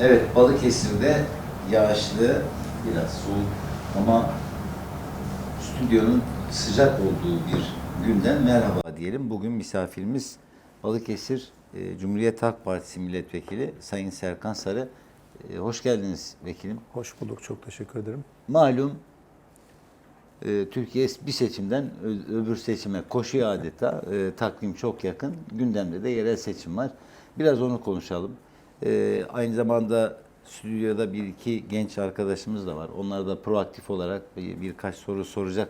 Evet, Balıkesir'de yağışlı, biraz soğuk ama stüdyonun sıcak olduğu bir günden merhaba diyelim. Bugün misafirimiz Balıkesir e, Cumhuriyet Halk Partisi Milletvekili Sayın Serkan Sarı. E, hoş geldiniz vekilim. Hoş bulduk, çok teşekkür ederim. Malum e, Türkiye bir seçimden öbür seçime koşuyor adeta. E, takvim çok yakın. Gündemde de yerel seçim var. Biraz onu konuşalım. E, aynı zamanda stüdyoda bir iki genç arkadaşımız da var. Onlar da proaktif olarak bir, birkaç soru soracak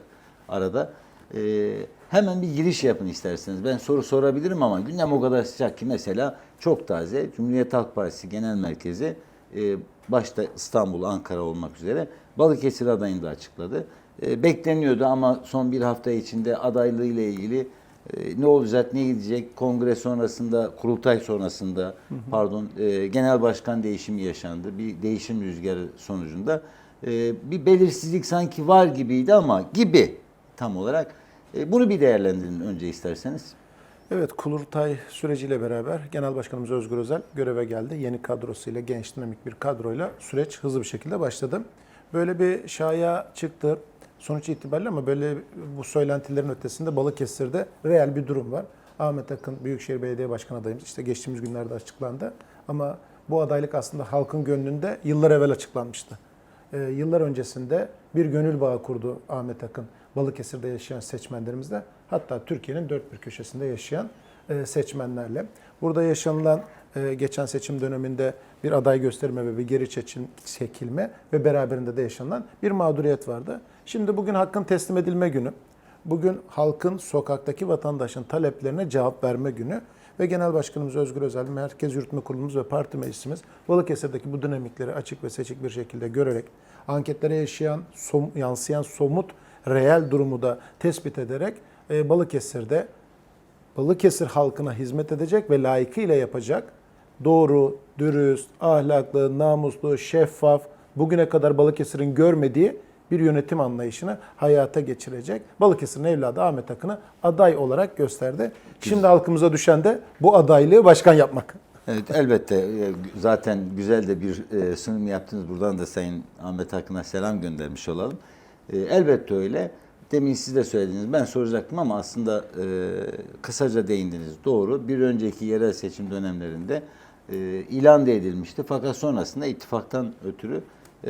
arada. E, hemen bir giriş yapın isterseniz. Ben soru sorabilirim ama gündem o kadar sıcak ki mesela çok taze. Cumhuriyet Halk Partisi Genel Merkezi e, başta İstanbul, Ankara olmak üzere Balıkesir adayını da açıkladı. E, bekleniyordu ama son bir hafta içinde adaylığı ile ilgili e, ne olacak, ne gidecek, kongre sonrasında, kurultay sonrasında, pardon, e, genel başkan değişimi yaşandı. Bir değişim rüzgarı sonucunda e, bir belirsizlik sanki var gibiydi ama gibi tam olarak. E, bunu bir değerlendirin önce isterseniz. Evet, kurultay süreciyle beraber Genel Başkanımız Özgür Özel göreve geldi. Yeni kadrosuyla, genç dinamik bir kadroyla süreç hızlı bir şekilde başladı. Böyle bir şaya çıktı sonuç itibariyle ama böyle bu söylentilerin ötesinde Balıkesir'de reel bir durum var. Ahmet Akın Büyükşehir Belediye Başkanı adayımız işte geçtiğimiz günlerde açıklandı. Ama bu adaylık aslında halkın gönlünde yıllar evvel açıklanmıştı. Ee, yıllar öncesinde bir gönül bağı kurdu Ahmet Akın Balıkesir'de yaşayan seçmenlerimizle. Hatta Türkiye'nin dört bir köşesinde yaşayan e, seçmenlerle. Burada yaşanılan e, geçen seçim döneminde bir aday gösterme ve bir geri çekilme ve beraberinde de yaşanılan bir mağduriyet vardı. Şimdi bugün hakkın teslim edilme günü. Bugün halkın, sokaktaki vatandaşın taleplerine cevap verme günü ve Genel Başkanımız Özgür Özel, Merkez Yürütme Kurulumuz ve Parti Meclisimiz Balıkesir'deki bu dinamikleri açık ve seçik bir şekilde görerek anketlere yaşayan, som- yansıyan somut, reel durumu da tespit ederek e, Balıkesir'de Balıkesir halkına hizmet edecek ve layıkıyla yapacak doğru, dürüst, ahlaklı, namuslu, şeffaf, bugüne kadar Balıkesir'in görmediği bir yönetim anlayışını hayata geçirecek. Balıkesir'in evladı Ahmet Akın'ı aday olarak gösterdi. Şimdi halkımıza düşen de bu adaylığı başkan yapmak. Evet elbette E, zaten güzel de bir e, sunum yaptınız. Buradan da Sayın Ahmet Akın'a selam göndermiş olalım. E, elbette öyle. Demin siz de söylediniz. Ben soracaktım ama aslında kısaca değindiniz. Doğru. Bir önceki yerel seçim dönemlerinde ilan da edilmişti. Fakat sonrasında ittifaktan ötürü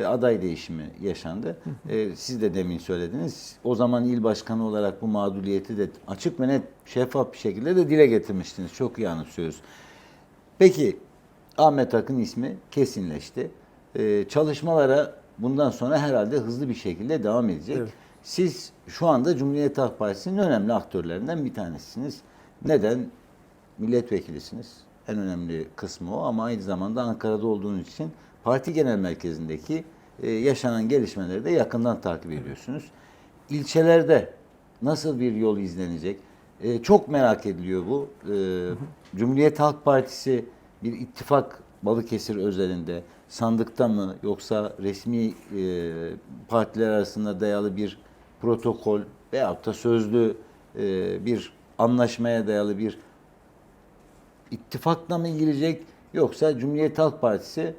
aday değişimi yaşandı. E, siz de demin söylediniz. O zaman il başkanı olarak bu mağduriyeti de açık ve net şeffaf bir şekilde de dile getirmiştiniz. Çok iyi anımsıyoruz. Peki Ahmet Akın ismi kesinleşti. Ee, çalışmalara bundan sonra herhalde hızlı bir şekilde devam edecek. Evet. Siz şu anda Cumhuriyet Halk Partisi'nin önemli aktörlerinden bir tanesiniz. Neden? Milletvekilisiniz. En önemli kısmı o ama aynı zamanda Ankara'da olduğunuz için parti genel merkezindeki e, yaşanan gelişmeleri de yakından takip ediyorsunuz. İlçelerde nasıl bir yol izlenecek? E, çok merak ediliyor bu. E, Cumhuriyet Halk Partisi bir ittifak Balıkesir özelinde sandıkta mı yoksa resmi e, partiler arasında dayalı bir protokol veyahut da sözlü e, bir anlaşmaya dayalı bir ittifakla mı girecek yoksa Cumhuriyet Halk Partisi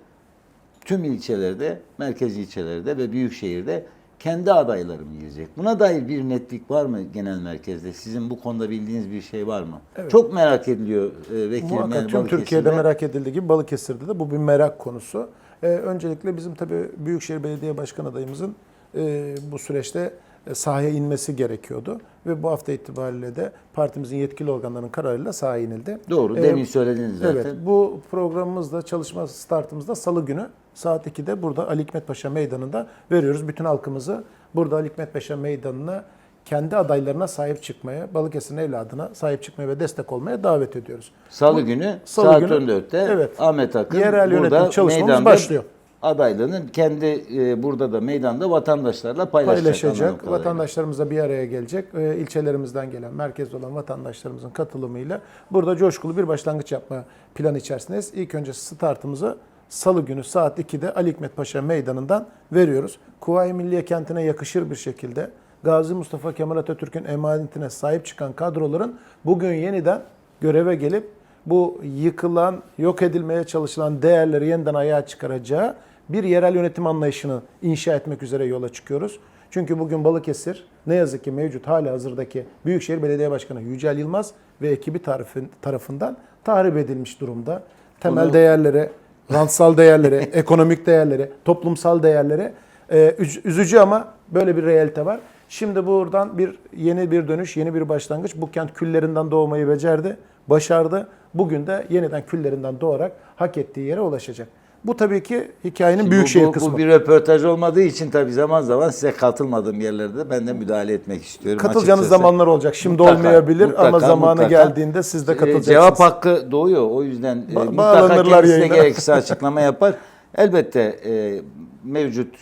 tüm ilçelerde, merkez ilçelerde ve büyük şehirde kendi adayları mı girecek? Buna dair bir netlik var mı genel merkezde? Sizin bu konuda bildiğiniz bir şey var mı? Evet. Çok merak ediliyor e, vekilim. Muhakkak yani tüm. Türkiye'de merak edildiği gibi Balıkesir'de de bu bir merak konusu. Ee, öncelikle bizim tabii Büyükşehir Belediye Başkan adayımızın e, bu süreçte e, sahaya inmesi gerekiyordu. Ve bu hafta itibariyle de partimizin yetkili organlarının kararıyla sahaya inildi. Doğru, Ee, demin söylediniz zaten. Evet, bu programımızda, çalışma startımızda salı günü saat 2'de burada Ali Hikmet Paşa Meydanı'nda veriyoruz. Bütün halkımızı burada Ali Hikmet Paşa Meydanı'na kendi adaylarına sahip çıkmaya, Balıkesir'in evladına sahip çıkmaya ve destek olmaya davet ediyoruz. Salı günü Salı saat günü, 14'te evet, Ahmet Akın yerel yönetim burada çalışmamız meydanda başlıyor. Adaylığını kendi e, burada da meydanda vatandaşlarla paylaşacak. paylaşacak. Vatandaşlarımızla bir araya gelecek. Ee, ilçelerimizden gelen, merkezde olan vatandaşlarımızın katılımıyla burada coşkulu bir başlangıç yapma planı içerisindeyiz. İlk önce startımızı Salı günü saat 2'de Ali Hikmet Paşa Meydanı'ndan veriyoruz. Kuvayi Milliye kentine yakışır bir şekilde Gazi Mustafa Kemal Atatürk'ün emanetine sahip çıkan kadroların bugün yeniden göreve gelip bu yıkılan, yok edilmeye çalışılan değerleri yeniden ayağa çıkaracağı bir yerel yönetim anlayışını inşa etmek üzere yola çıkıyoruz. Çünkü bugün Balıkesir ne yazık ki mevcut hali hazırdaki Büyükşehir Belediye Başkanı Yücel Yılmaz ve ekibi tarafın, tarafından tahrip edilmiş durumda. Temel Bunu- değerleri, rantsal değerleri, ekonomik değerleri, toplumsal değerleri e, üz- üzücü ama böyle bir realite var. Şimdi buradan bir yeni bir dönüş, yeni bir başlangıç. Bu kent küllerinden doğmayı becerdi, başardı. Bugün de yeniden küllerinden doğarak hak ettiği yere ulaşacak. Bu tabii ki hikayenin Şimdi büyük bu, şehir kısmı. Bu bir röportaj olmadığı için tabii zaman zaman size katılmadığım yerlerde ben de müdahale etmek istiyorum. Katılacağınız açıkçası. zamanlar olacak. Şimdi Mutlaka, olmayabilir ama mutlaka, zamanı mutlaka. geldiğinde siz de Ee, katılacaksınız. Cevap hakkı doğuyor. O yüzden e, Ba- mutlaka bağlanırlar kendisi de yayına. gerekirse açıklama yapar. Elbette e, mevcut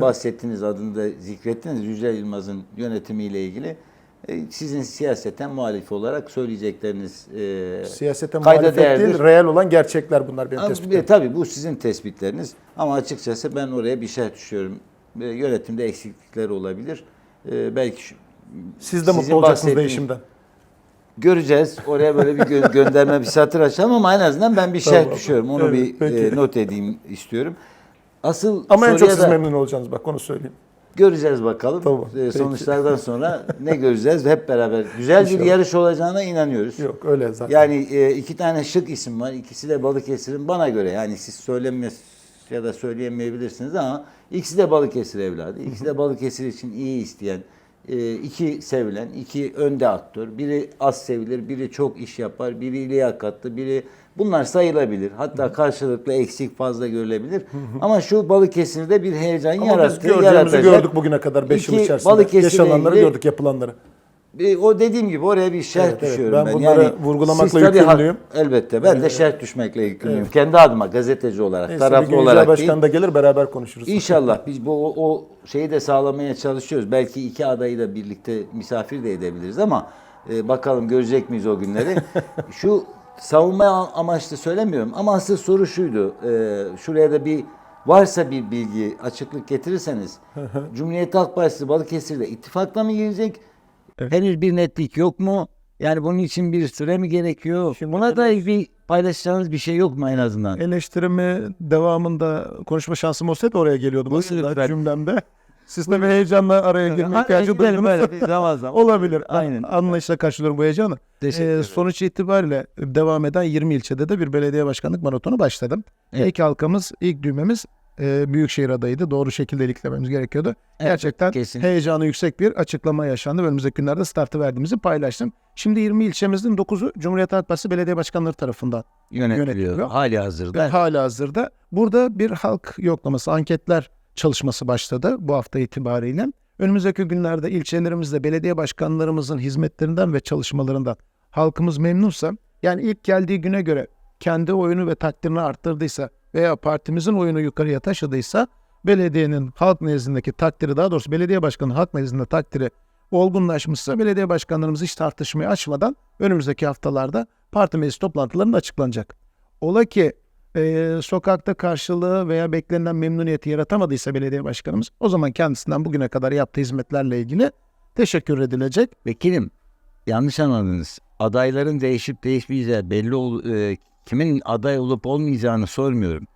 bahsettiğiniz adını da zikrettiniz. Yücel Yılmaz'ın yönetimiyle ilgili sizin siyaseten muhalif olarak söyleyecekleriniz e, Siyasete kayda değerdir. değil, reel olan gerçekler bunlar benim tespitim. e, tabii bu sizin tespitleriniz ama açıkçası ben oraya bir şey düşüyorum. E, yönetimde eksiklikler olabilir. E, belki şu- Siz de mutlu olacaksınız değişimden. Göreceğiz. Oraya böyle bir gö- gönderme, bir satır açalım ama en azından ben bir şey Tamam. düşüyorum. Onu Evet, bir peki. e, not edeyim istiyorum. Asıl Ama en çok soruya siz da memnun olacaksınız bak onu söyleyeyim. Göreceğiz bakalım. Tamam, E, peki. sonuçlardan sonra ne göreceğiz hep beraber. Güzel bir yarış olacağına inanıyoruz. Yok öyle zaten. Yani e, iki tane şık isim var. İkisi de Balıkesir'in bana göre. Yani siz söylemez ya da söyleyemeyebilirsiniz ama ikisi de Balıkesir evladı. İkisi de Balıkesir için iyi isteyen, iki sevilen, iki önde aktör. Biri az sevilir, biri çok iş yapar, biri liyakatlı, biri bunlar sayılabilir. Hatta karşılıklı eksik fazla görülebilir. Ama şu Balıkesir'de bir heyecan Ama yarattı. biz gördüğümüzü yaratacak. gördük bugüne kadar 5 yıl İki içerisinde. Balıkesir'le Yaşananları ilgili- gördük, yapılanları. O dediğim gibi oraya bir şerh Evet, evet. düşüyorum Ben ben. bunları yani vurgulamakla yükümlüyüm. elbette. Ben de şerh düşmekle yükümlüyüm. Kendi adıma gazeteci olarak, Neyse taraflı olarak Başkan değil. da gelir beraber konuşuruz. İnşallah biz bu o, o şeyi de sağlamaya çalışıyoruz. Belki iki adayı da birlikte misafir de edebiliriz ama e, bakalım görecek miyiz o günleri. Şu savunma amaçlı söylemiyorum ama asıl soru şuydu. E, şuraya da bir varsa bir bilgi, açıklık getirirseniz. Cumhuriyet Halk Partisi Balıkesir'de ittifakla mı girecek? Henüz bir netlik yok mu? Yani bunun için bir süre mi gerekiyor? Buna dair bir paylaşacağınız bir şey yok mu en azından? Eleştirimi devamında konuşma şansım olsaydı oraya geliyordum Buyurun aslında lütfen. cümlemde. Siz de heyecanla araya girme ihtiyacı duydunuz. zaman zaman. Olabilir. Aynen. Anlayışla karşılıyorum bu heyecanı. Teşekkür Ee, sonuç itibariyle devam eden 20 ilçede de bir belediye başkanlık maratonu başladım. Evet. İlk halkamız, ilk düğmemiz e, Büyükşehir adayıydı. Doğru şekilde iliklememiz gerekiyordu. Evet, Gerçekten kesin. heyecanı yüksek bir açıklama yaşandı. Önümüzdeki günlerde startı verdiğimizi paylaştım. Şimdi 20 ilçemizin 9'u Cumhuriyet Halk Partisi belediye başkanları tarafından Yönetiliyor. yönetiliyor. Hali hazırda. hala hazırda. Burada bir halk yoklaması, anketler çalışması başladı bu hafta itibariyle. Önümüzdeki günlerde ilçelerimizde belediye başkanlarımızın hizmetlerinden ve çalışmalarından halkımız memnunsa, yani ilk geldiği güne göre kendi oyunu ve takdirini arttırdıysa veya partimizin oyunu yukarıya taşıdıysa belediyenin halk nezdindeki takdiri daha doğrusu belediye başkanının halk nezdinde takdiri olgunlaşmışsa belediye başkanlarımız hiç tartışmayı açmadan önümüzdeki haftalarda parti meclis toplantılarında açıklanacak. Ola ki e, sokakta karşılığı veya beklenen memnuniyeti yaratamadıysa belediye başkanımız o zaman kendisinden bugüne kadar yaptığı hizmetlerle ilgili teşekkür edilecek. Vekilim yanlış anladınız. Adayların değişip değişmeyeceği belli ol, e, kimin aday olup olmayacağını sormuyorum.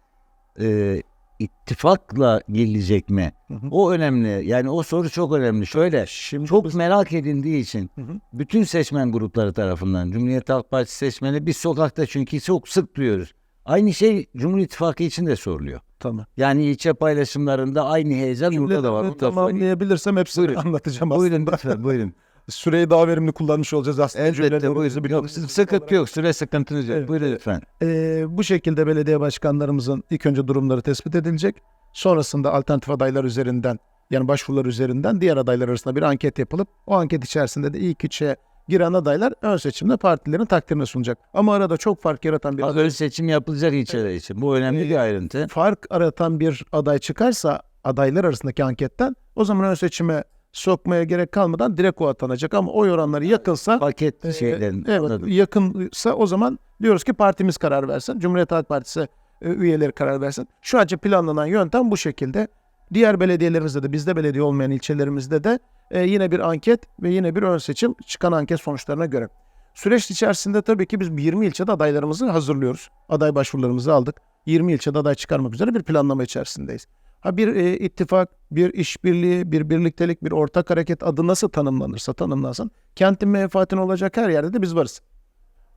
E, ittifakla girilecek mi? Hı hı. O önemli. Yani o soru çok önemli. Şöyle Şimdi çok biz- merak edildiği için Hı hı. bütün seçmen grupları tarafından Cumhuriyet Halk Partisi seçmeni biz sokakta çünkü çok sık duyuyoruz. Aynı şey Cumhur İttifakı için de soruluyor. tamam. Yani ilçe paylaşımlarında aynı heyecan burada da var. Tamamlayabilirsem hepsini Buyurun. anlatacağım aslında. Buyurun lütfen buyurun. Süreyi daha verimli kullanmış olacağız aslında. Elbette buyurun. bir- Yok, sıkıntı yok. Süre sıkıntınız yok. Evet. Buyurun lütfen. Ee, bu şekilde belediye başkanlarımızın ilk önce durumları tespit edilecek. Sonrasında alternatif adaylar üzerinden yani başvurular üzerinden diğer adaylar arasında bir anket yapılıp o anket içerisinde de ilk üçe giren adaylar ön seçimde partilerin takdirine sunacak. Ama arada çok fark yaratan bir öyle seçim yapılacak ilçeler için. Bu önemli bir ayrıntı. fark aratan bir aday çıkarsa adaylar arasındaki anketten o zaman ön seçime sokmaya gerek kalmadan direkt o atanacak ama oy oranları yakınsa Paket şeylerin. Evet, anladım. yakınsa o zaman diyoruz ki partimiz karar versin. Cumhuriyet Halk Partisi e, üyeleri karar versin. Şu anca planlanan yöntem bu şekilde. Diğer belediyelerimizde de bizde belediye olmayan ilçelerimizde de e, yine bir anket ve yine bir ön seçim çıkan anket sonuçlarına göre. Süreç içerisinde tabii ki biz 20 ilçede adaylarımızı hazırlıyoruz. Aday başvurularımızı aldık. 20 ilçede aday çıkarmak üzere bir planlama içerisindeyiz. Ha bir e, ittifak, bir işbirliği, bir birliktelik, bir ortak hareket adı nasıl tanımlanırsa tanımlansın. Kentin menfaatine olacak her yerde de biz varız.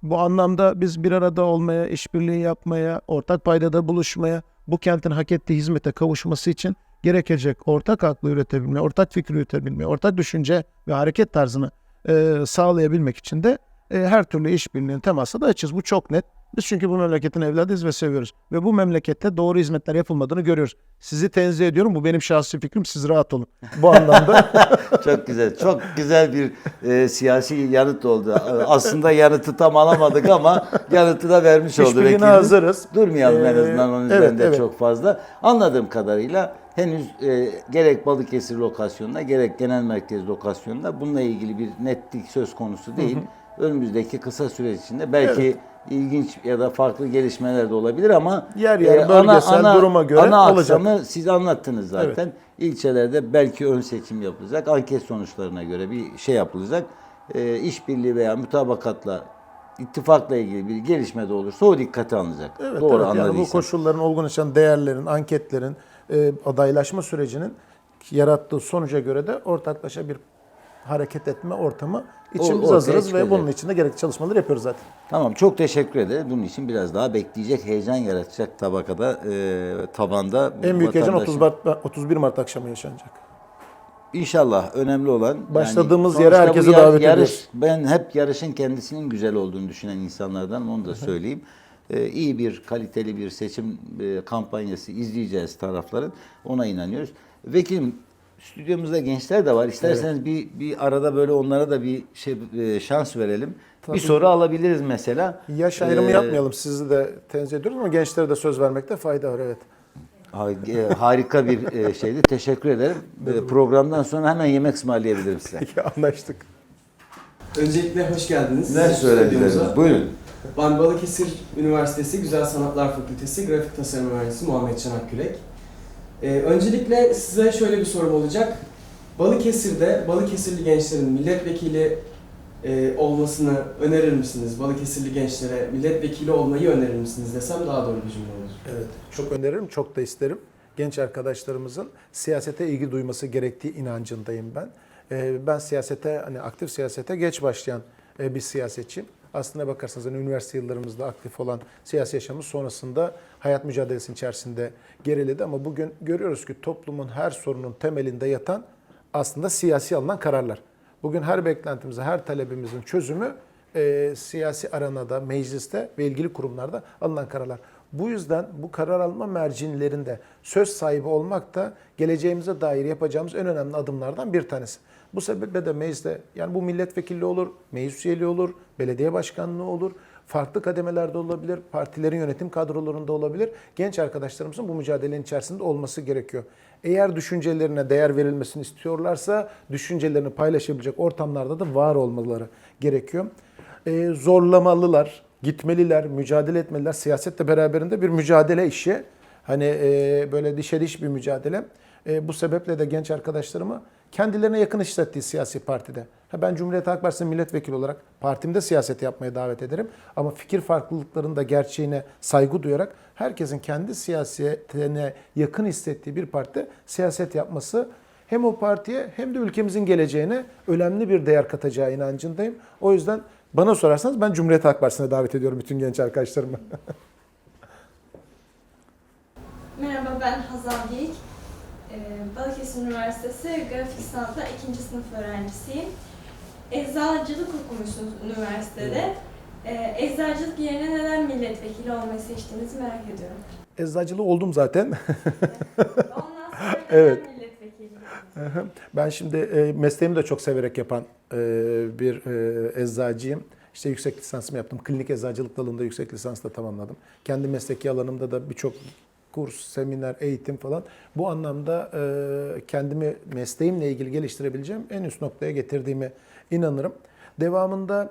Bu anlamda biz bir arada olmaya, işbirliği yapmaya, ortak paydada buluşmaya, bu kentin hak ettiği hizmete kavuşması için gerekecek ortak aklı üretebilme, ortak fikri üretebilme, ortak düşünce ve hareket tarzını e, sağlayabilmek için de e, her türlü işbirliğinin temasına da açız. Bu çok net. Biz çünkü bu memleketin evladıyız ve seviyoruz. Ve bu memlekette doğru hizmetler yapılmadığını görüyoruz. Sizi tenzih ediyorum. Bu benim şahsi fikrim. Siz rahat olun. Bu anlamda Çok güzel. Çok güzel bir e, siyasi yanıt oldu. Aslında yanıtı tam alamadık ama yanıtı da vermiş oldu vekilimiz. hazırız. Durmayalım en Ee, azından onun evet, üzerinde evet. çok fazla. Anladığım kadarıyla henüz e, gerek Balıkesir lokasyonunda gerek genel merkez lokasyonunda bununla ilgili bir netlik söz konusu değil. Önümüzdeki kısa süreç içinde belki ilginç ya da farklı gelişmeler de olabilir ama e, Yer yer, bölgesel duruma göre ana olacak. siz anlattınız zaten. İlçelerde belki ön seçim yapılacak. Anket sonuçlarına göre bir şey yapılacak. E, işbirliği veya mutabakatla ittifakla ilgili bir gelişme de olursa o dikkate alınacak. Evet, Doğru evet. Yani bu koşulların olgunlaşan değerlerin, anketlerin, e, adaylaşma sürecinin yarattığı sonuca göre de ortaklaşa bir hareket etme ortamı için biz hazırız ve bunun için de gerekli çalışmaları yapıyoruz zaten. Tamam çok teşekkür ederiz. Bunun için biraz daha bekleyecek, heyecan yaratacak tabakada, e, tabanda. En büyük heyecan vatandaşın- 30 Mart, 31 Mart akşamı yaşanacak. İnşallah önemli olan Başladığımız yani yere herkesi yar- davet yarış, ediyoruz. Ben hep yarışın kendisinin güzel olduğunu düşünen insanlardan onu da söyleyeyim. Ee, iyi bir kaliteli bir seçim e, kampanyası izleyeceğiz tarafların. Ona inanıyoruz. Vekilim stüdyomuzda gençler de var. İsterseniz bir bir arada böyle onlara da bir şey e, şans verelim. Bir soru alabiliriz mesela. Yaş ayrımı Ee, yapmayalım. Sizi de tenzih ediyoruz ama gençlere de söz vermekte fayda var evet. E, Harika bir e, şeydi. Teşekkür ederim. Programdan sonra hemen yemek ısmarlayabilirim size. Peki anlaştık. Öncelikle hoş geldiniz. Ne? Stüdyomuza. Buyurun. Ben Balıkesir Üniversitesi Güzel Sanatlar Fakültesi Grafik Tasarım Mühendisi Muhammed Can Akkürek. Ee, öncelikle size şöyle bir sorum olacak. Balıkesir'de Balıkesirli gençlerin milletvekili e, olmasını önerir misiniz? Balıkesirli gençlere milletvekili olmayı önerir misiniz desem daha doğru bir cümle olur. Evet, çok öneririm, çok da isterim. Genç arkadaşlarımızın siyasete ilgi duyması gerektiği inancındayım ben. Ee, Ben siyasete, hani aktif siyasete geç başlayan e, bir siyasetçiyim. Aslına bakarsanız hani üniversite yıllarımızda aktif olan siyasi yaşamımız sonrasında hayat mücadelesinin içerisinde geriledi. Ama bugün görüyoruz ki toplumun her sorunun temelinde yatan aslında siyasi alınan kararlar. Bugün her beklentimizin, her talebimizin çözümü e, siyasi aranada, mecliste ve ilgili kurumlarda alınan kararlar. Bu yüzden bu karar alma mercinlerinde söz sahibi olmak da geleceğimize dair yapacağımız en önemli adımlardan bir tanesi. Bu sebeple de mecliste yani bu milletvekilliği olur, meclis üyeliği olur, belediye başkanlığı olur, farklı kademelerde olabilir, partilerin yönetim kadrolarında olabilir. Genç arkadaşlarımızın bu mücadelenin içerisinde olması gerekiyor. Eğer düşüncelerine değer verilmesini istiyorlarsa düşüncelerini paylaşabilecek ortamlarda da var olmaları gerekiyor. Ee, zorlamalılar, gitmeliler, mücadele etmeliler. Siyaset de beraberinde bir mücadele işi. Hani e, böyle dişe diş bir mücadele. E, bu sebeple de genç arkadaşlarımı kendilerine yakın hissettiği siyasi partide. Ha, ben Cumhuriyet Halk Partisi milletvekili olarak partimde siyaset yapmaya davet ederim. Ama fikir farklılıklarının da gerçeğine saygı duyarak herkesin kendi siyasetine yakın hissettiği bir partide siyaset yapması hem o partiye hem de ülkemizin geleceğine önemli bir değer katacağı inancındayım. O yüzden bana sorarsanız ben Cumhuriyet Halk Partisi'ne davet ediyorum bütün genç arkadaşlarımı. Merhaba ben Hazal Geyik. Ee, Balıkesir Üniversitesi Grafik Sanatlar 2. sınıf öğrencisiyim. Eczacılık okumuşsunuz üniversitede. Ee, eczacılık yerine neden milletvekili olmayı seçtiğinizi merak ediyorum. Eczacılığı oldum zaten. Ondan sonra Evet. Ben şimdi e, mesleğimi de çok severek yapan e, bir e, eczacıyım. İşte yüksek lisansımı yaptım. Klinik eczacılık dalında yüksek lisans da tamamladım. Kendi mesleki alanımda da birçok kurs, seminer, eğitim falan. Bu anlamda e, kendimi mesleğimle ilgili geliştirebileceğim en üst noktaya getirdiğime inanırım. Devamında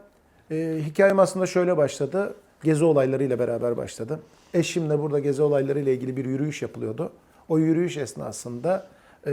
e, hikayem aslında şöyle başladı. Gezi olaylarıyla beraber başladı. Eşimle burada gezi olaylarıyla ilgili bir yürüyüş yapılıyordu. O yürüyüş esnasında e,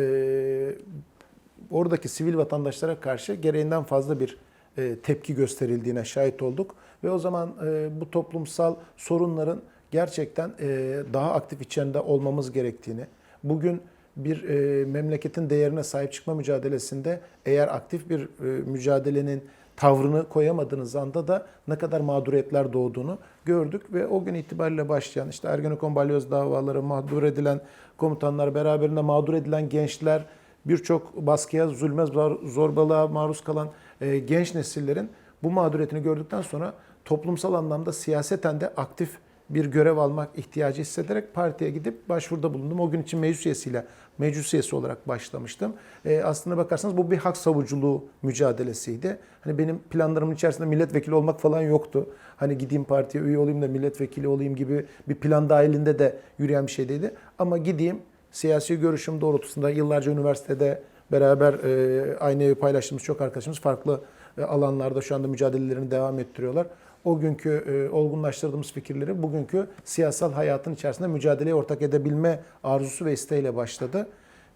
oradaki sivil vatandaşlara karşı gereğinden fazla bir e, tepki gösterildiğine şahit olduk. Ve o zaman e, bu toplumsal sorunların gerçekten e, daha aktif içinde olmamız gerektiğini, bugün bir e, memleketin değerine sahip çıkma mücadelesinde eğer aktif bir e, mücadelenin tavrını koyamadığınız anda da ne kadar mağduriyetler doğduğunu gördük ve o gün itibariyle başlayan işte Ergenekon balyoz davaları, mağdur edilen komutanlar, beraberinde mağdur edilen gençler, birçok baskıya, zulme, zor- zorbalığa maruz kalan e, genç nesillerin bu mağduriyetini gördükten sonra toplumsal anlamda siyaseten de aktif bir görev almak ihtiyacı hissederek partiye gidip başvuruda bulundum. O gün için meclis üyesiyle, meclis üyesi olarak başlamıştım. E, aslına bakarsanız bu bir hak savuculuğu mücadelesiydi. Hani benim planlarımın içerisinde milletvekili olmak falan yoktu. Hani gideyim partiye üye olayım da milletvekili olayım gibi bir plan dahilinde de yürüyen bir şey değildi. Ama gideyim siyasi görüşüm doğrultusunda yıllarca üniversitede beraber e, aynı evi paylaştığımız çok arkadaşımız farklı e, alanlarda şu anda mücadelelerini devam ettiriyorlar. O günkü e, olgunlaştırdığımız fikirleri bugünkü siyasal hayatın içerisinde mücadeleye ortak edebilme arzusu ve isteğiyle başladı.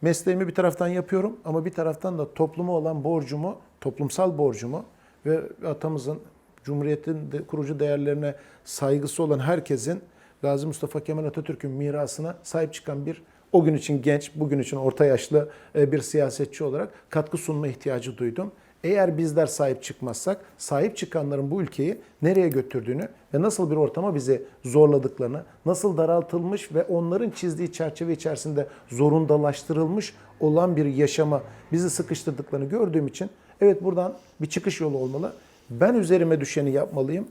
Mesleğimi bir taraftan yapıyorum ama bir taraftan da topluma olan borcumu, toplumsal borcumu ve atamızın, Cumhuriyet'in de kurucu değerlerine saygısı olan herkesin Gazi Mustafa Kemal Atatürk'ün mirasına sahip çıkan bir o gün için genç, bugün için orta yaşlı e, bir siyasetçi olarak katkı sunma ihtiyacı duydum. Eğer bizler sahip çıkmazsak, sahip çıkanların bu ülkeyi nereye götürdüğünü ve nasıl bir ortama bizi zorladıklarını, nasıl daraltılmış ve onların çizdiği çerçeve içerisinde zorundalaştırılmış olan bir yaşama bizi sıkıştırdıklarını gördüğüm için evet buradan bir çıkış yolu olmalı. Ben üzerime düşeni yapmalıyım.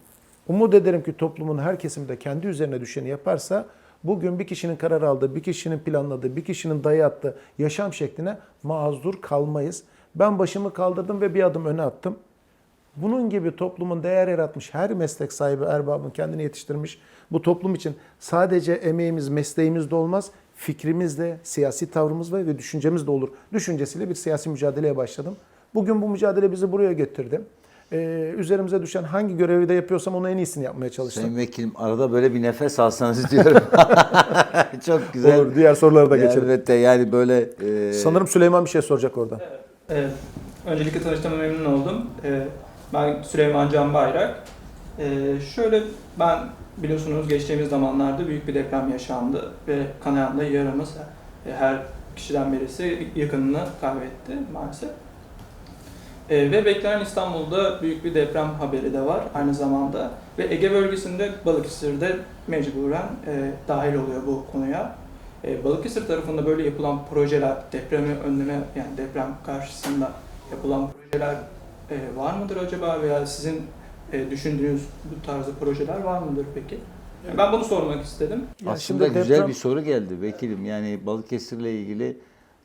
Umut ederim ki toplumun her kesimi de kendi üzerine düşeni yaparsa bugün bir kişinin karar aldığı, bir kişinin planladığı, bir kişinin dayattığı yaşam şekline mazur kalmayız. Ben başımı kaldırdım ve bir adım öne attım. Bunun gibi toplumun değer yaratmış her meslek sahibi erbabın kendini yetiştirmiş. Bu toplum için sadece emeğimiz, mesleğimiz de olmaz. Fikrimiz de, siyasi tavrımız ve düşüncemiz de olur. Düşüncesiyle bir siyasi mücadeleye başladım. Bugün bu mücadele bizi buraya getirdi. Ee, üzerimize düşen hangi görevi de yapıyorsam onu en iyisini yapmaya çalıştım. Sayın Vekilim arada böyle bir nefes alsanız diyorum. Çok güzel. Olur, diğer sorulara da geçelim. Elbette yani böyle e, Sanırım Süleyman bir şey soracak orada. Evet. Öncelikle tanıştığıma memnun oldum. Ee, Ben Süleyman Can Bayrak. Ee, Şöyle ben biliyorsunuz geçtiğimiz zamanlarda büyük bir deprem yaşandı ve kanayan da yaramız e, her kişiden birisi yakınını kaybetti maalesef. Ee, Ve beklenen İstanbul'da büyük bir deprem haberi de var aynı zamanda. Ve Ege bölgesinde Balıkesir'de mecburen e, dahil oluyor bu konuya. E, Balıkesir tarafında böyle yapılan projeler, depremi önleme yani deprem karşısında yapılan projeler e, var mıdır acaba veya sizin e, düşündüğünüz bu tarzda projeler var mıdır peki? Yani ben bunu sormak istedim. Ya aslında şimdi güzel deprem- bir soru geldi vekilim. Yani Balıkesir'le ilgili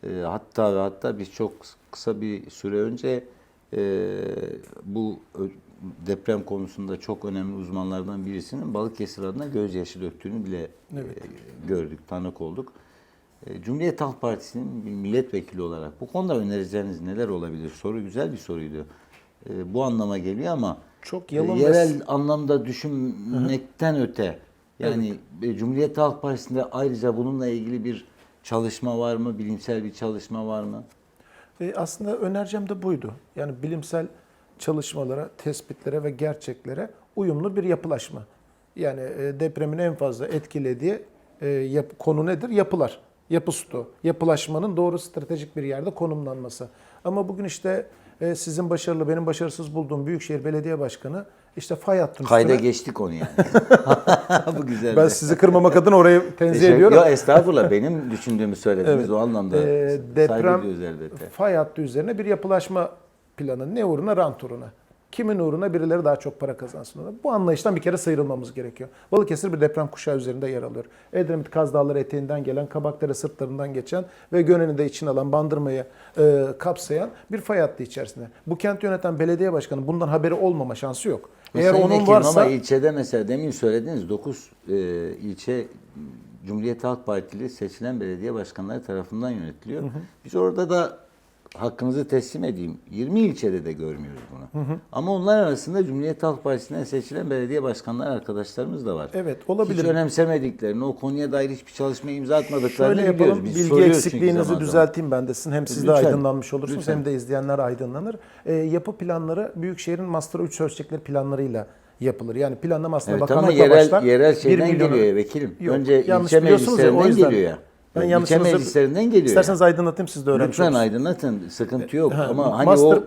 e, hatta ve hatta biz çok kısa bir süre önce e, bu deprem konusunda çok önemli uzmanlardan birisinin Balıkesir adına gözyaşı döktüğünü bile Evet. e, gördük, tanık olduk. E, Cumhuriyet Halk Partisi'nin bir milletvekili olarak bu konuda önereceğiniz neler olabilir? Soru güzel bir soruydu. E, bu anlama geliyor ama Çok e, yalın ve yerel anlamda düşünmekten öte yani e, Cumhuriyet Halk Partisi'nde ayrıca bununla ilgili bir çalışma var mı? Bilimsel bir çalışma var mı? E, aslında önercem de buydu. Yani bilimsel çalışmalara, tespitlere ve gerçeklere uyumlu bir yapılaşma. Yani e, depremin en fazla etkilediği e, konu nedir? Yapılar. Yapı stoğu. Yapılaşmanın doğru stratejik bir yerde konumlanması. Ama bugün işte e, sizin başarılı, benim başarısız bulduğum Büyükşehir Belediye Başkanı işte fay hattının Kayda üstüne- geçtik onu yani. bu güzel. Ben sizi kırmamak adına orayı tenzih ediyorum. Yok estağfurullah benim düşündüğümü söylediniz Evet. o anlamda. Ee, deprem fay hattı üzerine bir yapılaşma planı. Ne uğruna? Rant uğruna. Kimin uğruna birileri daha çok para kazansın uğruna. Bu anlayıştan bir kere sıyrılmamız gerekiyor. Balıkesir bir deprem kuşağı üzerinde yer alıyor. Edremit Kaz Dağları eteğinden gelen, Kabakdere sırtlarından geçen ve Gönen'i de içine alan, Bandırma'yı e, kapsayan bir fay hattı içerisinde. Bu kenti yöneten belediye başkanı bundan haberi olmama şansı yok. Eğer onun Vekilim varsa... ama ilçede mesela demin söylediğiniz 9 e, ilçe Cumhuriyet Halk Partili seçilen belediye başkanları tarafından yönetiliyor. Biz orada da hakkınızı teslim edeyim. 20 ilçede de görmüyoruz bunu. Ama onlar arasında Cumhuriyet Halk Partisi'nden seçilen belediye başkanları arkadaşlarımız da var. Evet olabilir. Hiç önemsemediklerini, o konuya dair hiçbir çalışma imza atmadıklarını Şöyle biliyoruz. Biz Bilgi eksikliğinizi düzelteyim ben de sizin. Hem siz de Lütfen. aydınlanmış olursunuz Lütfen. hem de izleyenler aydınlanır. Ee, yapı planları Büyükşehir'in master 3 ölçekleri planlarıyla yapılır. Yani planlama aslında Evet bakanlıkla yerel, başlar. yerel şeyden geliyor ya vekilim. Yok, Önce ilçe meclislerinden geliyor ya. Ben ilçe yanlışınızı- meclislerinden geliyor İsterseniz ya. aydınlatayım siz de öğrenmiş Lütfen olursunuz. aydınlatın. Sıkıntı yok. Ha, ama hani master- o...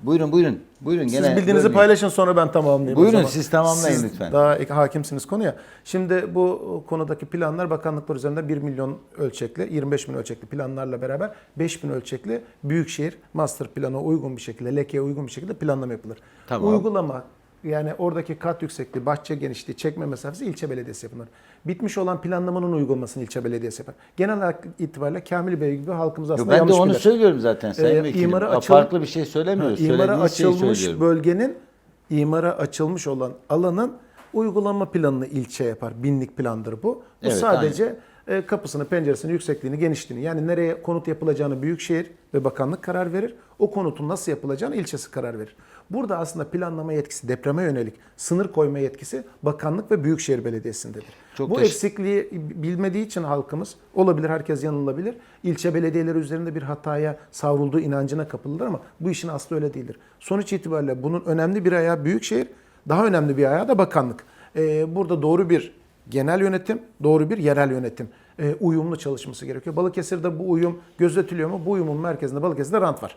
Buyurun buyurun. Buyurun Siz gene bildiğinizi bölmeyin. paylaşın sonra ben tamamlayayım. Buyurun, siz tamamlayın Siz lütfen. Daha hakimsiniz konuya. Şimdi bu konudaki planlar bakanlıklar üzerinde 1 milyon ölçekli, 25 bin ölçekli planlarla beraber 5 bin ölçekli büyükşehir master plana uygun bir şekilde, lekeye uygun bir şekilde planlama yapılır. Tamam. Uygulama yani oradaki kat yüksekliği, bahçe genişliği, çekme mesafesi ilçe belediyesi yapılır. Bitmiş olan planlamanın uygulamasını ilçe belediyesi yapar. Genel olarak itibariyle Kamil Bey gibi halkımız Yo, aslında ben de yanlış onu bilir. söylüyorum zaten Sayın Ee, Vekilim. imara açıl- Farklı bir şey söylemiyoruz. İmara Söylediğiniz şeyi açılmış bölgenin imara açılmış olan alanın uygulama planını ilçe yapar. Binlik plandır bu. Bu Evet, sadece e, kapısını, penceresini, yüksekliğini, genişliğini yani nereye konut yapılacağını Büyükşehir ve Bakanlık karar verir. O konutun nasıl yapılacağını ilçesi karar verir. Burada aslında planlama yetkisi, depreme yönelik sınır koyma yetkisi Bakanlık ve Büyükşehir Belediyesindedir. Çok Bu teş- eksikliği bilmediği için halkımız olabilir herkes yanılabilir. İlçe belediyeleri üzerinde bir hataya savrulduğu inancına kapılırlar ama bu işin aslı öyle değildir. Sonuç itibariyle bunun önemli bir ayağı büyükşehir, daha önemli bir ayağı da bakanlık. Ee, burada doğru bir genel yönetim, doğru bir yerel yönetim e, uyumlu çalışması gerekiyor. Balıkesir'de bu uyum gözetiliyor mu? Bu uyumun merkezinde Balıkesir'de rant var.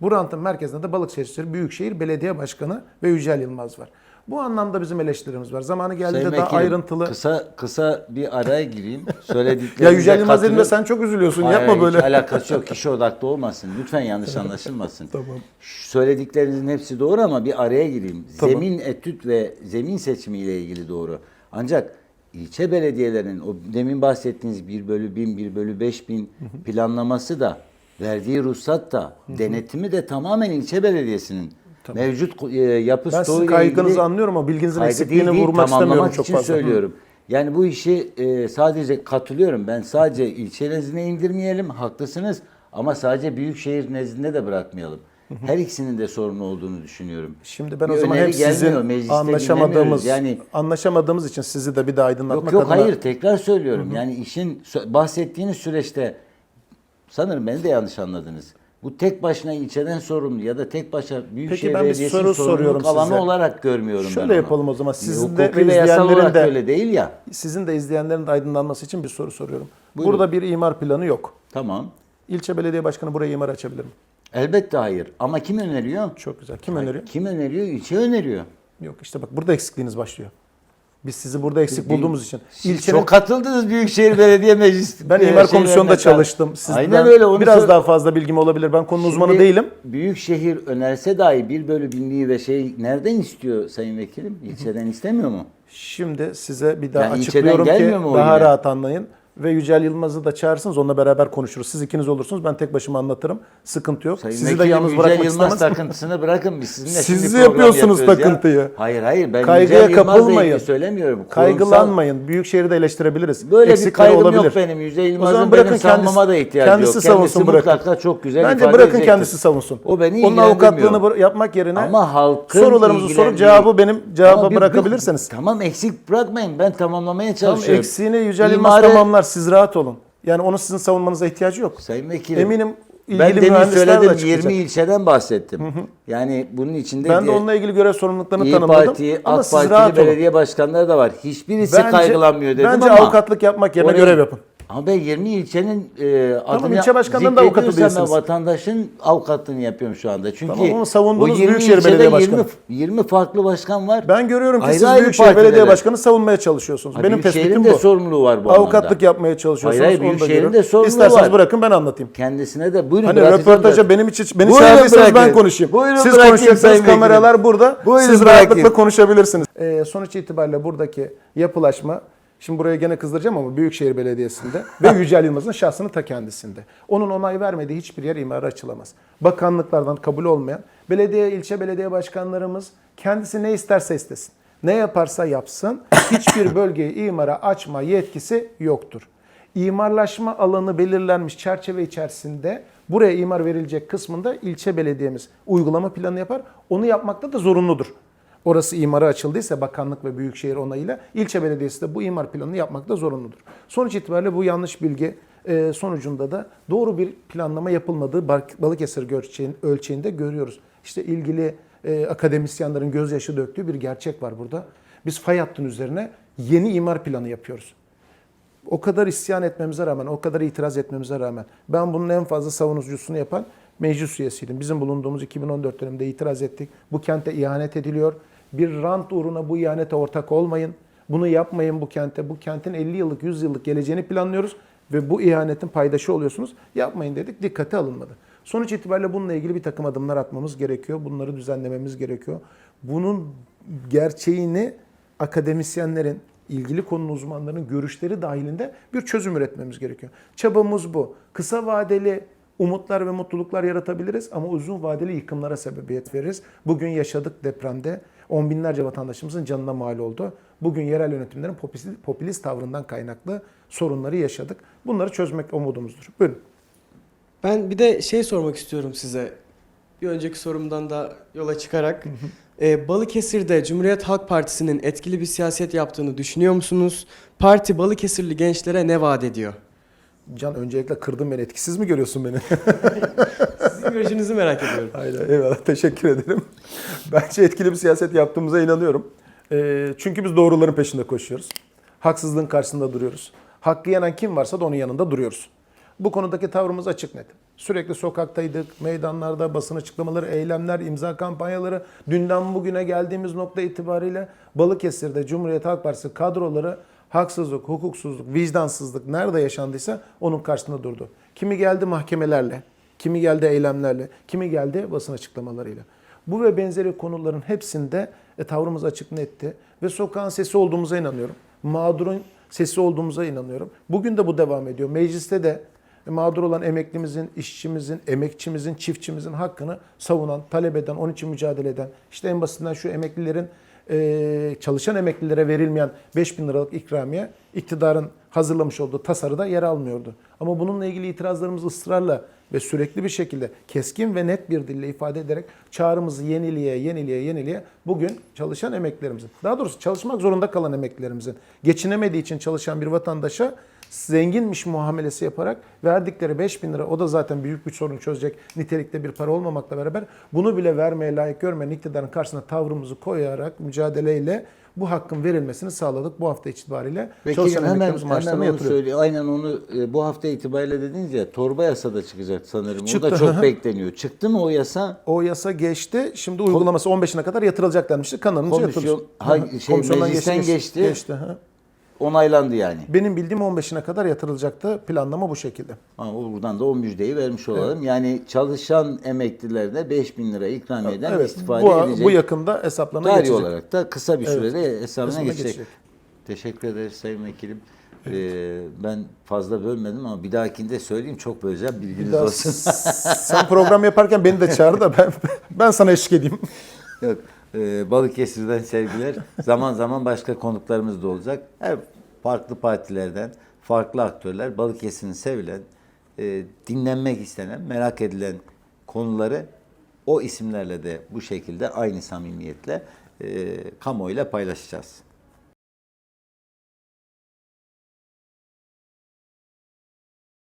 Bu rantın merkezinde de Balıkesir Büyükşehir Belediye Başkanı ve Yücel Yılmaz var. Bu anlamda bizim eleştirimiz var. Zamanı geldiğinde Sayın daha Vekilim, ayrıntılı Kısa kısa bir araya gireyim. Söylediklerinize Ya Yücel Yılmaz katılıyorum. sen çok üzülüyorsun. Hayır, Yapma hiç böyle. alakası yok. Kişi odaklı olmasın. Lütfen yanlış anlaşılmasın. Tamam. Söylediklerinizin hepsi doğru ama bir araya gireyim. Tamam. Zemin etüt ve zemin seçimi ile ilgili doğru. Ancak ilçe belediyelerinin o demin bahsettiğiniz 1 bölü 1000, 1 bölü 5000 planlaması da verdiği ruhsat da denetimi de tamamen ilçe belediyesinin mevcut e, yapı Ben sizin stoğuyla kaygınızı ilgili anlıyorum ama bilginizin kaygı eksikliğini değil, vurmak istemiyorum çok için fazla. söylüyorum. Yani bu işi e, sadece katılıyorum. Ben sadece ilçe nezdine indirmeyelim. Haklısınız. Ama sadece büyükşehir nezdinde de bırakmayalım. Her ikisinin de sorunu olduğunu düşünüyorum. Şimdi ben Bir o zaman hem sizin anlaşamadığımız. Yani anlaşamadığımız için sizi de bir daha aydınlatmak yok yok adına hayır tekrar söylüyorum. Yani işin bahsettiğiniz süreçte sanırım beni de yanlış anladınız. Bu tek başına ilçeden sorumlu ya da tek başına Büyükşehir ben bir Belediyesi'nin soru soruyorum alanı size. olarak görmüyorum ben Şöyle onu. yapalım o zaman. Sizin de Hukuki ve izleyenlerin de- öyle değil ya. sizin de izleyenlerin de aydınlanması için bir soru soruyorum. Buyurun. Burada bir imar planı yok. Tamam. İlçe belediye başkanı buraya imar açabilir mi? Elbette hayır. Ama kim öneriyor? Çok güzel. Kim öneriyor? Kim öneriyor? İlçe öneriyor. Yok işte bak burada eksikliğiniz başlıyor. Biz sizi burada eksik bulduğumuz için. Siz İlçenin çok katıldınız Büyükşehir Belediye Meclisi. ben imar komisyonunda çalıştım. Sizden Aynen öyle. Onu biraz sor- daha fazla bilgim olabilir. Ben konunun uzmanı Şimdi değilim. Büyükşehir önerse dahi bir bölü binliği ve şey nereden istiyor Sayın Vekilim? İlçeden istemiyor mu? Şimdi size bir daha Yani ilçeden açıklıyorum ki gelmiyor mu o daha yine? rahat anlayın. Ve Yücel Yılmaz'ı da çağırırsınız onunla beraber konuşuruz. Siz ikiniz olursunuz ben tek başıma anlatırım. Sıkıntı yok. Sayın Sizi de yalnız Yücel bırakmak Yılmaz istemez. takıntısını bırakın biz sizinle Siz şimdi program yapıyorsunuz yapıyoruz ya. takıntıyı. Hayır hayır ben Kaygıya Yücel Yılmaz'la kapılmayın. ilgili söylemiyorum. Kurumsal- Kaygılanmayın. Büyükşehir'i de eleştirebiliriz. Böyle bir Eksikleri kaygım olabilir. yok benim. Yücel Yılmaz'ın benim bırakın savunmama kendisi- da ihtiyacı kendisi yok. savunsun, bırakın. mutlaka çok güzel Bence ifade bırakın edecektir. kendisi savunsun. O beni Onun ilgilendirmiyor. avukatlığını bır- yapmak yerine Ama halkın sorularımızı sorup ilgilendiği- cevabı benim Ama cevaba bir- bırakabilirsiniz. Tamam eksik bırakmayın. Ben tamamlamaya Tamam çalışıyorum. eksiğini Yücel Yılmaz tamamlar. Siz rahat olun. Yani onun sizin savunmanıza ihtiyacı yok. Sayın Vekilim. Eminim ilgili ben demin söyledim açıklayacak. 20 ilçeden bahsettim. Yani bunun içinde Ben de onunla ilgili görev sorumluluklarını İyi tanımladım. Parti, Ama AK Partili olun. belediye başkanları da var. Hiçbirisi Bence- kaygılanmıyor dedim Bence ama. avukatlık yapmak yerine oraya- görev yapın. Ama ben 20 ilçenin e, adını ilçe başkanlığının da avukatı değilsiniz. ben vatandaşın avukatlığını yapıyorum şu anda. Çünkü Tamam ama savundunuz o 20 Büyükşehir ilçede Belediye Başkanı. 20, 20 farklı başkan var. Ben görüyorum ki Ayrı siz Büyükşehir. Belediye Başkanı savunmaya çalışıyorsunuz. Ha, Benim tespitim de bu. sorumluluğu var bu Avukatlık anlamda. yapmaya çalışıyorsunuz. Hayır, hayır, onu Büyükşehir'in de sorumluluğu İsterseniz var. bırakın ben anlatayım. Kendisine de buyurun. Hani röportaja benim için beni Buyurun çağırırsanız ben konuşayım. Buyurun Siz Vekilim. kameralar burada. Siz rahatlıkla konuşabilirsiniz. Ee, sonuç itibariyle buradaki yapılaşma Şimdi buraya gene kızdıracağım ama Büyükşehir Belediyesi'nde ve Yücel Yılmaz'ın şahsını ta kendisinde. Onun onay vermediği hiçbir yer imara açılamaz. Bakanlıklardan kabul olmayan belediye, ilçe belediye başkanlarımız kendisi ne isterse istesin. Ne yaparsa yapsın hiçbir bölgeyi imara açma yetkisi yoktur. İmarlaşma alanı belirlenmiş çerçeve içerisinde Buraya imar verilecek kısmında ilçe belediyemiz uygulama planı yapar. Onu yapmakta da zorunludur. Orası imara açıldıysa bakanlık ve büyükşehir onayıyla ilçe belediyesi de bu imar planını yapmakta zorunludur. Sonuç itibariyle bu yanlış bilgi e, sonucunda da doğru bir planlama yapılmadığı Balıkesir ölçeğin- ölçeğinde görüyoruz. İşte ilgili e, akademisyenlerin gözyaşı döktüğü bir gerçek var burada. Biz fay hattının üzerine yeni imar planı yapıyoruz. O kadar isyan etmemize rağmen, o kadar itiraz etmemize rağmen ben bunun en fazla savunucusunu yapan meclis üyesiydim. Bizim bulunduğumuz 2014 döneminde itiraz ettik. Bu kente ihanet ediliyor. Bir rant uğruna bu ihanete ortak olmayın. Bunu yapmayın bu kente. Bu kentin 50 yıllık, 100 yıllık geleceğini planlıyoruz ve bu ihanetin paydaşı oluyorsunuz. Yapmayın dedik. Dikkate alınmadı. Sonuç itibariyle bununla ilgili bir takım adımlar atmamız gerekiyor. Bunları düzenlememiz gerekiyor. Bunun gerçeğini akademisyenlerin, ilgili konunun uzmanlarının görüşleri dahilinde bir çözüm üretmemiz gerekiyor. Çabamız bu. Kısa vadeli umutlar ve mutluluklar yaratabiliriz ama uzun vadeli yıkımlara sebebiyet veririz. Bugün yaşadık depremde. On binlerce vatandaşımızın canına mal oldu. Bugün yerel yönetimlerin popülist, popülist tavrından kaynaklı sorunları yaşadık. Bunları çözmek umudumuzdur. Buyurun. Ben bir de şey sormak istiyorum size. Bir önceki sorumdan da yola çıkarak. Ee, Balıkesir'de Cumhuriyet Halk Partisi'nin etkili bir siyaset yaptığını düşünüyor musunuz? Parti Balıkesirli gençlere ne vaat ediyor? Can öncelikle kırdın beni. Etkisiz mi görüyorsun beni? Görüşünüzü merak ediyorum. Aynen eyvallah teşekkür ederim. Bence etkili bir siyaset yaptığımıza inanıyorum. Ee, çünkü biz doğruların peşinde koşuyoruz. Haksızlığın karşısında duruyoruz. Hakkı yenen kim varsa da onun yanında duruyoruz. Bu konudaki tavrımız açık net. Sürekli sokaktaydık, meydanlarda basın açıklamaları, eylemler, imza kampanyaları. Dünden bugüne geldiğimiz nokta itibariyle Balıkesir'de Cumhuriyet Halk Partisi kadroları haksızlık, hukuksuzluk, vicdansızlık nerede yaşandıysa onun karşısında durdu. Kimi geldi mahkemelerle, kimi geldi eylemlerle, kimi geldi basın açıklamalarıyla. Bu ve benzeri konuların hepsinde e, tavrımız açık netti ve sokağın sesi olduğumuza inanıyorum. Mağdurun sesi olduğumuza inanıyorum. Bugün de bu devam ediyor. Mecliste de e, mağdur olan emeklimizin, işçimizin, emekçimizin, çiftçimizin hakkını savunan, talep eden, onun için mücadele eden, işte en basitinden şu emeklilerin e, çalışan emeklilere verilmeyen 5 bin liralık ikramiye iktidarın hazırlamış olduğu tasarıda yer almıyordu. Ama bununla ilgili itirazlarımızı ısrarla ve sürekli bir şekilde keskin ve net bir dille ifade ederek çağrımızı yeniliğe, yeniliğe, yeniliğe bugün çalışan emeklilerimizin, daha doğrusu çalışmak zorunda kalan emeklilerimizin, geçinemediği için çalışan bir vatandaşa zenginmiş muamelesi yaparak verdikleri 5 bin lira o da zaten büyük bir sorun çözecek nitelikte bir para olmamakla beraber bunu bile vermeye layık görmeyen iktidarın karşısına tavrımızı koyarak mücadeleyle bu hakkın verilmesini sağladık bu hafta itibariyle. Çalışan hemen, hemen onu söyleyeyim. Aynen onu e, bu hafta itibariyle dediniz ya torba yasa da çıkacak sanırım. Çıktı, o da çok bekleniyor. Çıktı mı o yasa? O yasa geçti. Şimdi uygulaması 15'ine kadar yatırılacak denmişti. Kanalınca Komisyon- yatırılır. ha- şey, meclisten geçti. Geçti. hı. Onaylandı yani. Benim bildiğim 15'ine kadar yatırılacaktı. Planlama bu şekilde. Ama buradan da o müjdeyi vermiş olalım. Yani çalışan emeklilerine 5 bin lira ikramiyeden Evet. istifade Bu, edecek. bu yakında hesaplarına Tarih geçecek. olarak da kısa bir Evet. sürede hesabına Hesabına geçecek. geçecek. Teşekkür ederiz Sayın Vekilim. Ee, ben fazla bölmedim ama bir dahakinde söyleyeyim çok böleceğim bilginiz olsun. sen program yaparken beni de çağır da ben ben sana eşlik edeyim. Yok. E, Balıkesir'den sevgiler. zaman zaman başka konuklarımız da olacak. Her farklı partilerden, farklı aktörler Balıkesir'in sevilen, e, dinlenmek istenen, merak edilen konuları o isimlerle de bu şekilde aynı samimiyetle e, kamuoyuyla paylaşacağız.